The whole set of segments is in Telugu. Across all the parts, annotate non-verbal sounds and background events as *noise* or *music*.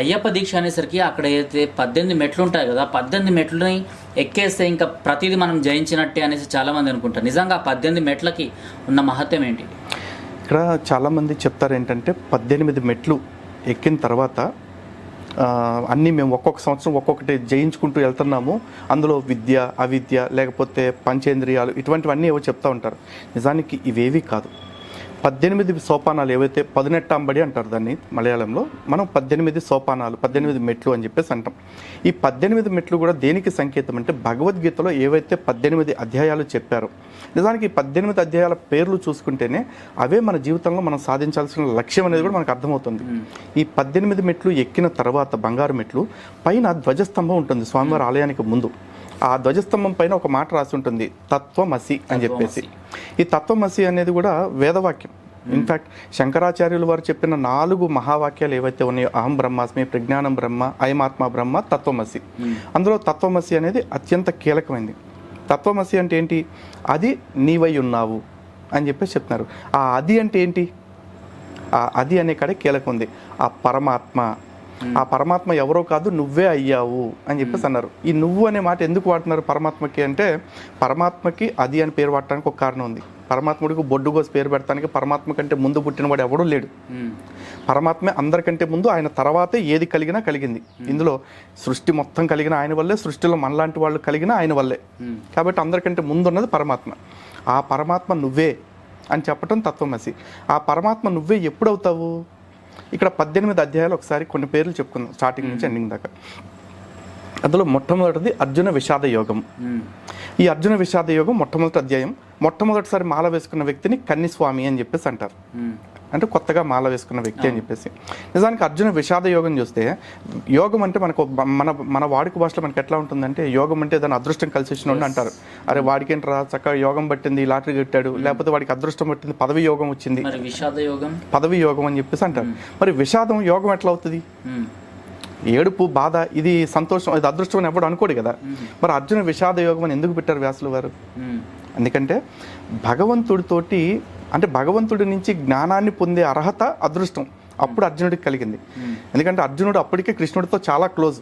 అయ్యప్ప దీక్ష అనేసరికి అక్కడ అయితే పద్దెనిమిది మెట్లు ఉంటాయి కదా పద్దెనిమిది మెట్లని ఎక్కేస్తే ఇంకా ప్రతిదీ మనం జయించినట్టే అనేసి చాలామంది అనుకుంటారు. నిజంగా ఆ పద్దెనిమిది మెట్లకి ఉన్న మహత్యం ఏంటి? ఇక్కడ చాలామంది చెప్తారు ఏంటంటే పద్దెనిమిది మెట్లు ఎక్కిన తర్వాత అన్నీ మేము ఒక్కొక్క సంవత్సరం ఒక్కొక్కటి జయించుకుంటూ వెళ్తున్నాము. అందులో విద్య అవిద్య లేకపోతే పంచేంద్రియాలు ఇటువంటివన్నీ ఏవో చెప్తూ ఉంటారు. నిజానికి ఇవేవి కాదు. పద్దెనిమిది సోపానాలు ఏవైతే పదినెట్టాంబడి అంటారు దాన్ని మలయాళంలో మనం పద్దెనిమిది సోపానాలు పద్దెనిమిది మెట్లు అని చెప్పేసి అంటాం. ఈ పద్దెనిమిది మెట్లు కూడా దేనికి సంకేతం అంటే భగవద్గీతలో ఏవైతే పద్దెనిమిది అధ్యాయాలు చెప్పారో నిజానికి ఈ పద్దెనిమిది అధ్యాయాల పేర్లు చూసుకుంటేనే అవే మన జీవితంలో మనం సాధించాల్సిన లక్ష్యం అనేది కూడా మనకు అర్థమవుతుంది. ఈ పద్దెనిమిది మెట్లు ఎక్కిన తర్వాత బంగారు మెట్లు పైన ధ్వజస్తంభం ఉంటుంది స్వామివారి ఆలయానికి ముందు. ఆ ధ్వజస్తంభం పైన ఒక మాట రాసి ఉంటుంది తత్వమసి అని చెప్పేసి. ఈ తత్వమసి అనేది కూడా వేదవాక్యం. ఇన్ఫాక్ట్ శంకరాచార్యులు వారు చెప్పిన నాలుగు మహావాక్యాలు ఏవైతే ఉన్నాయో అహం బ్రహ్మాస్మి ప్రజ్ఞానం బ్రహ్మ అయమాత్మ బ్రహ్మ తత్వమసి. అందులో తత్వమసి అనేది అత్యంత కీలకమైంది. తత్వమసి అంటే ఏంటి? అది నీవై ఉన్నావు అని చెప్పేసి చెప్తున్నారు. ఆ అది అంటే ఏంటి? ఆ అది అనే కాడే కీలకం ఉంది ఆ పరమాత్మ. ఆ పరమాత్మ ఎవరో కాదు నువ్వే అయ్యావు అని చెప్పేసి అన్నారు. ఈ నువ్వు అనే మాట ఎందుకు వాడుతున్నారు పరమాత్మకి అంటే పరమాత్మకి అది అని పేరు వాడటానికి ఒక కారణం ఉంది. పరమాత్ముడికి బొడ్డు కోసి పేరు పెడతానికి పరమాత్మ కంటే ముందు పుట్టినవాడు ఎవడూ లేడు. పరమాత్మే అందరికంటే ముందు ఆయన తర్వాతే ఏది కలిగినా కలిగింది. ఇందులో సృష్టి మొత్తం కలిగిన ఆయన వల్లే సృష్టిలో మనలాంటి వాళ్ళు కలిగిన ఆయన వల్లే. కాబట్టి అందరికంటే ముందు ఉన్నది పరమాత్మ. ఆ పరమాత్మ నువ్వే అని చెప్పటం తత్వమసి. ఆ పరమాత్మ నువ్వే ఎప్పుడవుతావు? ఇక్కడ పద్దెనిమిది అధ్యాయాలు ఒకసారి కొన్ని పేర్లు చెప్పుకుందాం స్టార్టింగ్ నుంచి ఎండింగ్ దాకా. అందులో మొట్టమొదటిది అర్జున విషాద యోగం. ఈ అర్జున విషాద యోగం మొట్టమొదటి అధ్యాయం. మొట్టమొదటిసారి మాల వేసుకున్న వ్యక్తిని కన్నిస్వామి అని చెప్పేసి అంటారు. అంటే కొత్తగా మాల వేసుకున్న వ్యక్తి అని చెప్పేసి. నిజానికి అర్జున విషాద యోగం చూస్తే యోగం అంటే మనకు మన మన వాడుక భాషలో మనకి ఎట్లా ఉంటుందంటే యోగం అంటే దాని అదృష్టం కలిసి వచ్చిన అంటారు. అరే వాడికి ఏంట్రా చక్కగా యోగం పట్టింది లాటరీ కట్టాడు లేకపోతే వాడికి అదృష్టం పట్టింది పదవి యోగం వచ్చింది. విషాద యోగం? పదవి యోగం అని చెప్పేసి అంటారు. మరి విషాదం యోగం ఎట్లా అవుతుంది. ఏడుపు బాధ ఇది సంతోషం ఇది అదృష్టం అని ఎవడు అనుకోడు కదా. మరి అర్జున విషాద యోగం అని ఎందుకు పెట్టారు వ్యాసులు వారు? ఎందుకంటే భగవంతుడితోటి అంటే భగవంతుడి నుంచి జ్ఞానాన్ని పొందే అర్హత అదృష్టం. అప్పుడు అర్జునుడికి కలిగింది. ఎందుకంటే అర్జునుడు అప్పటికే కృష్ణుడితో చాలా క్లోజ్.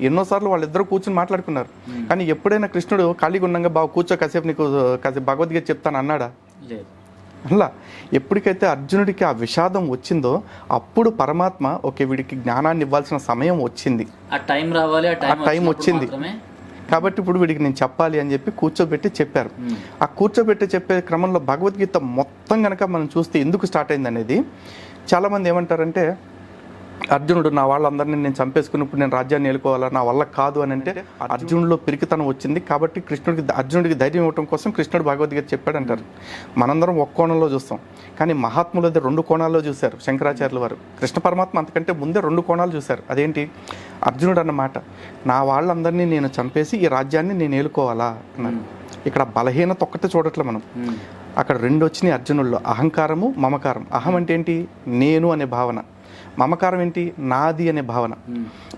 ఎన్నోసార్లు వాళ్ళిద్దరూ కూర్చుని మాట్లాడుకున్నారు. కానీ ఎప్పుడైనా కృష్ణుడు ఖాళీగా ఉండగా బాగా కూర్చో కాసేపు నీకు కాసేపు భగవద్గీత చెప్తాను అన్నాడా? లేదు. అలా ఎప్పటికైతే అర్జునుడికి ఆ విషాదం వచ్చిందో అప్పుడు పరమాత్మ ఓకే వీడికి జ్ఞానాన్ని ఇవ్వాల్సిన సమయం వచ్చింది ఆ టైం రావాలి ఆ టైం వచ్చింది. కాబట్టి ఇప్పుడు వీడికి నేను చెప్పాలి అని చెప్పి కూర్చోబెట్టి చెప్పారు. ఆ కూర్చోబెట్టి చెప్పే క్రమంలో భగవద్గీత మొత్తం కనుక మనం చూస్తే ఎందుకు స్టార్ట్ అయింది అనేది చాలామంది ఏమంటారంటే అర్జునుడు నా వాళ్ళందరినీ నేను చంపేసుకున్నప్పుడు నేను రాజ్యాన్ని ఏలుకోవాలా? నా వల్ల కాదు అని అంటే అర్జునుడిలో పిరికితనం వచ్చింది. కాబట్టి కృష్ణుడికి అర్జునుడికి ధైర్యం ఇవ్వడం కోసం కృష్ణుడు భగవద్గీత చెప్పాడంటారు మనందరం ఒక కోణంలో చూస్తాం. కానీ మహాత్ములు అయితే రెండు కోణాల్లో చూశారు శంకరాచార్యుల వారు. కృష్ణ పరమాత్మ అంతకంటే ముందే రెండు కోణాలు చూశారు. అదేంటి? అర్జునుడు అన్నమాట నా వాళ్ళందరినీ నేను చంపేసి ఈ రాజ్యాన్ని నేను ఏలుకోవాలా? అన్నారు. ఇక్కడ బలహీనత ఒక్కటే చూడట్లే మనం. అక్కడ రెండు వచ్చినాయి అర్జునుల్లో అహంకారము మమకారం. అహం అంటే ఏంటి? నేను అనే భావన. మమకారం ఏంటి? నాది అనే భావన.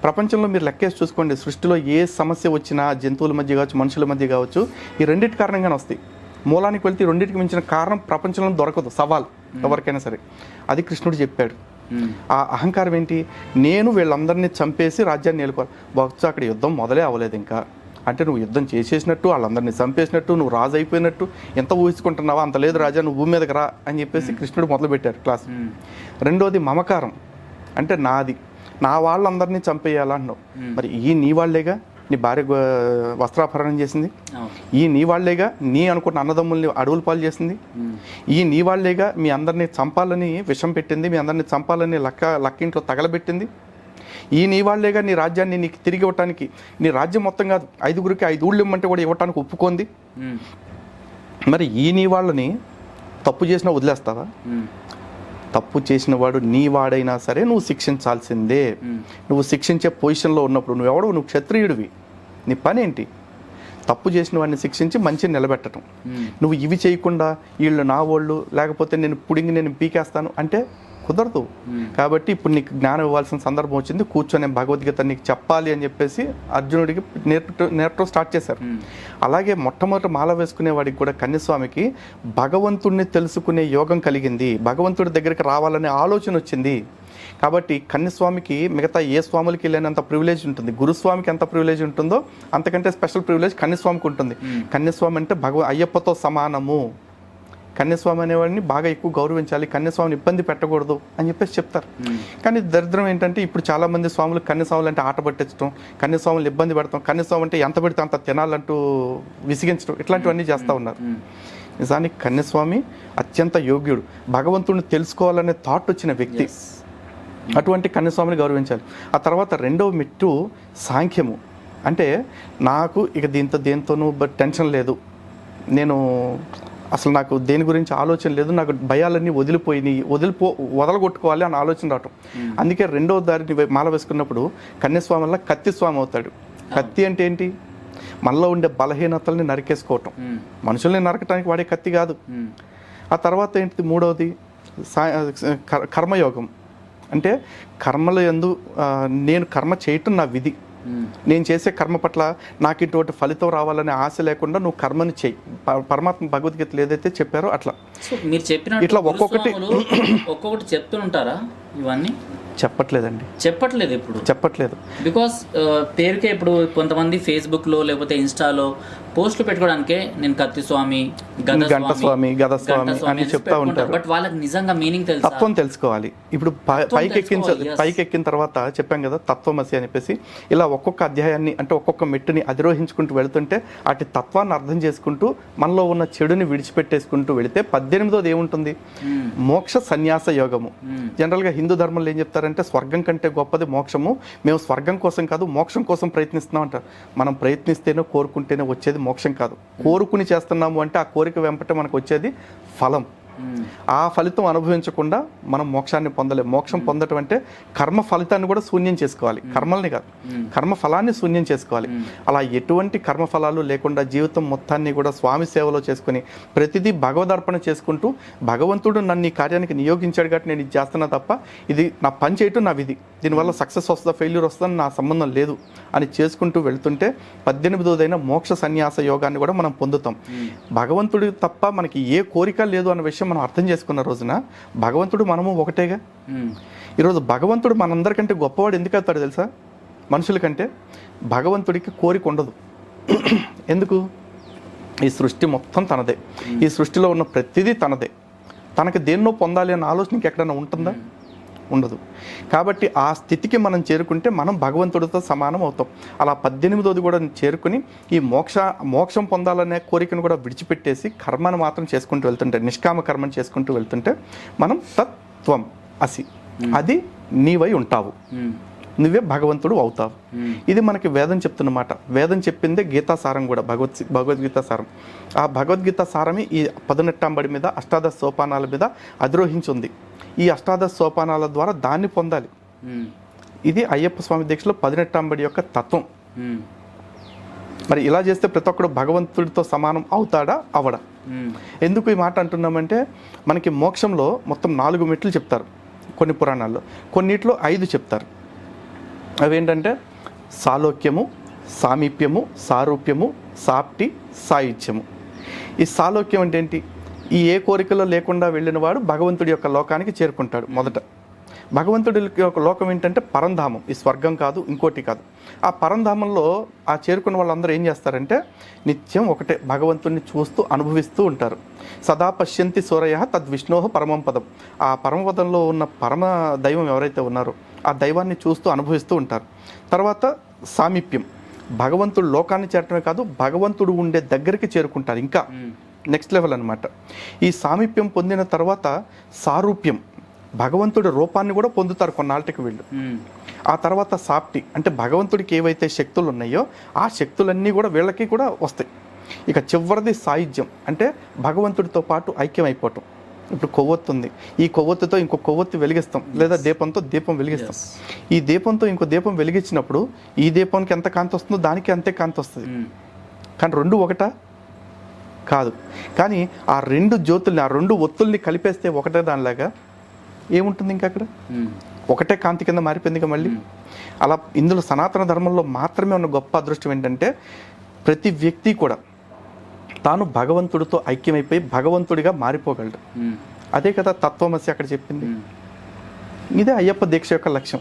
ప్రపంచంలో మీరు లెక్కేసి చూసుకోండి సృష్టిలో ఏ సమస్య వచ్చినా జంతువుల మధ్య కావచ్చు మనుషుల మధ్య కావచ్చు ఈ రెండింటి కారణంగానే వస్తాయి. మూలానికి వెళ్తే రెండింటికి మించిన కారణం ప్రపంచంలో దొరకదు సవాల్ ఎవరికైనా సరే. అది కృష్ణుడు చెప్పాడు. ఆ అహంకారం ఏంటి? నేను వీళ్ళందరినీ చంపేసి రాజ్యాన్ని నేలుకోవాలి బహుశా అక్కడ యుద్ధం మొదలే అవ్వలేదు ఇంకా. అంటే నువ్వు యుద్ధం చేసేసినట్టు వాళ్ళందరినీ చంపేసినట్టు నువ్వు రాజు అయిపోయినట్టు ఎంత ఊహించుకుంటున్నావా అంత లేదు రాజా నువ్వు భూమి మీదకి రా అని చెప్పేసి కృష్ణుడు మొదలుపెట్టారు క్లాస్. రెండోది మమకారం. అంటే నాది. నా వాళ్ళందరినీ చంపేయాలన్నావు మరి ఈ నీ వాళ్ళేగా? నీ భార్య వస్త్రాపహరణం చేసింది. ఈ నీ వాళ్ళేగా? నీ అనుకున్న అన్నదమ్ముల్ని అడవుల పాలు చేసింది. ఈ నీ వాళ్ళేగా? మీ అందరినీ చంపాలని విషం పెట్టింది. మీ అందరినీ చంపాలని లక్క లక్కింట్లో తగలబెట్టింది. ఈ నీ వాళ్ళేగా? నీ రాజ్యాన్ని నీకు తిరిగి ఇవ్వటానికి నీ రాజ్యం మొత్తం కాదు ఐదుగురికి ఐదు ఊళ్ళు ఇమ్మంటే కూడా ఇవ్వటానికి ఒప్పుకుంది. మరి ఈ నీ వాళ్ళని తప్పు చేసినా వదిలేస్తావా. తప్పు చేసిన వాడు నీ వాడైనా సరే నువ్వు శిక్షించాల్సిందే. నువ్వు శిక్షించే పొజిషన్లో ఉన్నప్పుడు నువ్వు ఎవడు నువ్వు క్షత్రియుడివి నీ పని ఏంటి తప్పు చేసిన వాడిని శిక్షించి మంచిని నిలబెట్టడం. నువ్వు ఇవి చేయకుండా వీళ్ళు నా వాళ్ళు లేకపోతే నేను పుడింగి నేను పీకేస్తాను అంటే కుదరదు. కాబట్టి ఇప్పుడు నీకు జ్ఞానం ఇవ్వాల్సిన సందర్భం వచ్చింది. కూర్చొని భగవద్గీత నీకు చెప్పాలి అని చెప్పేసి అర్జునుడికి నేర్ప నేర్పడం స్టార్ట్ చేశారు. అలాగే మొట్టమొదటి మాల వేసుకునే వాడికి కూడా కన్యస్వామికి భగవంతుడిని తెలుసుకునే యోగం కలిగింది. భగవంతుడి దగ్గరికి రావాలనే ఆలోచన వచ్చింది. కాబట్టి కన్యస్వామికి మిగతా ఏ స్వాములకి లేనంత ప్రివిలేజ్ ఉంటుంది. గురుస్వామికి ఎంత ప్రివిలేజ్ ఉంటుందో అంతకంటే స్పెషల్ ప్రివిలేజ్ కన్యస్వామికి ఉంటుంది. కన్యస్వామి అంటే భగవ అయ్యప్పతో సమానము. కన్యస్వామి అనేవాడిని బాగా ఎక్కువ గౌరవించాలి కన్యస్వామిని ఇబ్బంది పెట్టకూడదు అని చెప్పేసి చెప్తారు. కానీ దరిద్రం ఏంటంటే ఇప్పుడు చాలా మంది స్వాములు కన్యస్వాములు అంటే ఆట పట్టించడం కన్యస్వాములు ఇబ్బంది పెడతాం కన్యస్వామి అంటే ఎంత పెడితే అంత తినాలంటూ విసిగించడం ఇట్లాంటివన్నీ చేస్తూ ఉన్నారు. నిజానికి కన్యస్వామి అత్యంత యోగ్యుడు భగవంతుడిని తెలుసుకోవాలనే థాట్ వచ్చిన వ్యక్తి. అటువంటి కన్యస్వామిని గౌరవించాలి. ఆ తర్వాత రెండవ మెట్టు సాంఖ్యము. అంటే నాకు ఇక దీంతో దేంతోనూ టెన్షన్ లేదు. నేను అసలు నాకు దేని గురించి ఆలోచన లేదు నాకు భయాలన్నీ వదిలిపోయినాయి వదిలిపో వదలగొట్టుకోవాలి అని ఆలోచన రావటం. అందుకే రెండవ దారిని మాల వేసుకున్నప్పుడు కన్యస్వామి వల్ల కత్తి స్వామి అవుతాడు. కత్తి అంటే ఏంటి? మనలో ఉండే బలహీనతల్ని నరికేసుకోవటం. మనుషుల్ని నరకటానికి వాడే కత్తి కాదు. ఆ తర్వాత ఏంటిది మూడవది కర్మయోగం. అంటే కర్మల ఎందు నేను కర్మ చేయటం నా విధి. నేను చేసే కర్మ పట్ల నాకు ఇటువంటి ఫలితం రావాలనే ఆశ లేకుండా నువ్వు కర్మని చేయి. పరమాత్మ భగవద్గీతలు ఏదైతే చెప్పారో అట్లా. మీరు చెప్పినట్టు ఇట్లా ఒక్కొక్కటి- *clears throat* ఒక్కొక్కటి చెప్తుంటారా ఇవన్నీ? చెప్పట్లేదండి. చెప్పట్లేదు ఇప్పుడు. చెప్పట్లేదు. బికాస్ పేరుకే ఇప్పుడు కొంతమంది ఫేస్బుక్లో లేకపోతే ఇన్స్టాలో పోస్టులు పెట్టుకోవడానికే నేను కత్తి స్వామి గంట స్వామి, గద స్వామి అని చెప్తా ఉంటారు. బట్ వాళ్ళకి నిజంగా మీనింగ్ తెలుసా? తత్వం తెలుసుకోవాలి. ఇప్పుడు పైకి yes. పైకి ఎక్కిన తర్వాత చెప్పాం కదా తత్వమసి అని చెప్పేసి. ఇలా ఒక్కొక్క అధ్యాయాన్ని అంటే ఒక్కొక్క మెట్టుని అధిరోహించుకుంటూ వెళ్తుంటే అటు తత్వాన్ని అర్థం చేసుకుంటూ మనలో ఉన్న చెడుని విడిచిపెట్టేసుకుంటూ వెళితే పద్దెనిమిదోది ఏముంటుంది? మోక్ష సన్యాస యోగము. జనరల్గా హిందూ ధర్మంలో ఏం చెప్తారంటే స్వర్గం కంటే గొప్పది మోక్షము. మేము స్వర్గం కోసం కాదు మోక్షం కోసం ప్రయత్నిస్తున్నాం అంటారు. మనం ప్రయత్నిస్తేనే కోరుకుంటేనే వచ్చేది మోక్షం కాదు. కోరుకుని చేస్తున్నాము అంటే ఆ కోరిక వెంపట మనకు వచ్చేది ఫలం. ఆ ఫలితం అనుభవించకుండా మనం మోక్షాన్ని పొందలేము మోక్షం పొందటం అంటే కర్మ ఫలితాన్ని కూడా శూన్యం చేసుకోవాలి. కర్మల్ని కాదు. కర్మ ఫలాన్ని శూన్యం చేసుకోవాలి. అలా ఎటువంటి కర్మ ఫలాలు లేకుండా జీవితం మొత్తాన్ని కూడా స్వామి సేవలో చేసుకుని ప్రతిదీ భగవదర్పణ చేసుకుంటూ భగవంతుడు నన్ను ఈ కార్యానికి నియోగించాడు కాబట్టి నేను ఇది చేస్తున్నా తప్ప ఇది నా పని చేయటం నా విధి. దీనివల్ల సక్సెస్ వస్తుందా ఫెయిల్యూర్ వస్తుందని నా సంబంధం లేదు అని చేసుకుంటూ వెళ్తుంటే పద్దెనిమిదోదైన మోక్ష సన్యాస యోగాన్ని కూడా మనం పొందుతాం. భగవంతుడు తప్ప మనకి ఏ కోరిక లేదు అన్న విషయం మనం అర్థం చేసుకున్న రోజున భగవంతుడు మనము ఒకటేగా. ఈరోజు భగవంతుడు మనందరికంటే గొప్పవాడు ఎందుకు అవుతాడు తెలుసా? మనుషుల కంటే భగవంతుడికి కోరిక ఉండదు. *clears throat* ఎందుకు? ఈ సృష్టి మొత్తం తనదే. ఈ సృష్టిలో ఉన్న ప్రతిదీ తనదే. తనకి దేన్నో పొందాలి అన్న ఆలోచన ఇంక ఎక్కడైనా ఉంటుందా ఉండదు. కాబట్టి ఆ స్థితికి మనం చేరుకుంటే మనం భగవంతుడితో సమానం అవుతాం. అలా పద్దెనిమిదోది కూడా చేరుకుని ఈ మోక్ష మోక్షం పొందాలనే కోరికను కూడా విడిచిపెట్టేసి కర్మను మాత్రం చేసుకుంటూ వెళ్తుంటే నిష్కామ కర్మను చేసుకుంటూ వెళ్తుంటే మనం తత్వం అసి. అది నీవై ఉంటావు. నువ్వే భగవంతుడు అవుతావు. ఇది మనకి వేదం చెప్తున్నమాట. వేదం చెప్పిందే గీతా సారం కూడా భగవత్ భగవద్గీత సారం. ఆ భగవద్గీత సారమే ఈ పదునెట్టాంబడి మీద అష్టాదశ సోపానాల మీద అధిరోహించి ఉంది ఈ అష్టాదశ సోపానాల ద్వారా దాన్ని పొందాలి. ఇది అయ్యప్ప స్వామి దీక్షలో పదినెట్టాంబడి యొక్క తత్వం. మరి ఇలా చేస్తే ప్రతి ఒక్కడు భగవంతుడితో సమానం అవుతాడా? అవడా. ఎందుకు ఈ మాట అంటున్నామంటే మనకి మోక్షంలో మొత్తం నాలుగు మెట్లు చెప్తారు కొన్ని పురాణాల్లో. కొన్నిట్లో ఐదు చెప్తారు. అవేంటంటే సాలోక్యము సామీప్యము సారూప్యము సాప్టి సాయుధ్యము. ఈ సాలోక్యం అంటే ఏంటి? ఈ ఏ కోరికలో లేకుండా వెళ్ళిన వాడు భగవంతుడి యొక్క లోకానికి చేరుకుంటాడు మొదట. భగవంతుడి యొక్క లోకం ఏంటంటే పరంధామం. ఈ స్వర్గం కాదు ఇంకోటి కాదు. ఆ పరంధామంలో ఆ చేరుకున్న వాళ్ళందరూ ఏం చేస్తారంటే నిత్యం ఒకటే భగవంతుడిని చూస్తూ అనుభవిస్తూ ఉంటారు. సదా పశ్యంతి సూరయ తద్విష్ణోహ పరమం పదం. ఆ పరమపదంలో ఉన్న పరమ దైవం ఎవరైతే ఉన్నారో ఆ దైవాన్ని చూస్తూ అనుభవిస్తూ ఉంటారు. తర్వాత సామీప్యం. భగవంతుడు లోకాన్ని చేరటమే కాదు భగవంతుడు ఉండే దగ్గరికి చేరుకుంటారు ఇంకా. నెక్స్ట్ లెవెల్ అన్నమాట. ఈ సామీప్యం పొందిన తర్వాత సారూప్యం భగవంతుడి రూపాన్ని కూడా పొందుతారు కొన్నాళ్ళకి వీళ్ళు. ఆ తర్వాత సాప్టి అంటే భగవంతుడికి ఏవైతే శక్తులు ఉన్నాయో ఆ శక్తులన్నీ కూడా వీళ్ళకి కూడా వస్తాయి. ఇక చివరిది సాయుధ్యం అంటే భగవంతుడితో పాటు ఐక్యం అయిపోవటం ఇప్పుడు కొవ్వొత్తు ఉంది. ఈ కొవ్వొత్తుతో ఇంకో కొవ్వొత్తి వెలిగిస్తాం. లేదా దీపంతో దీపం వెలిగిస్తాం. ఈ దీపంతో ఇంకో దీపం వెలిగించినప్పుడు ఈ దీపానికి ఎంత కాంతి వస్తుందో దానికి అంతే కాంతి వస్తుంది. కానీ రెండు ఒకటా? కాదు. కానీ ఆ రెండు జ్యోతుల్ని ఆ రెండు ఒత్తుల్ని కలిపేస్తే ఒకటే దానిలాగా ఏముంటుంది ఇంకా అక్కడ? ఒకటే కాంతి కింద మారిపోయింది ఇక మళ్ళీ. అలా ఇందులో సనాతన ధర్మంలో మాత్రమే ఉన్న గొప్ప అదృష్టం ఏంటంటే ప్రతి వ్యక్తి కూడా తాను భగవంతుడితో ఐక్యమైపోయి భగవంతుడిగా మారిపోగలడు. అదే కదా తత్వమసి అక్కడ చెప్పింది. ఇదే అయ్యప్ప దీక్ష యొక్క లక్ష్యం.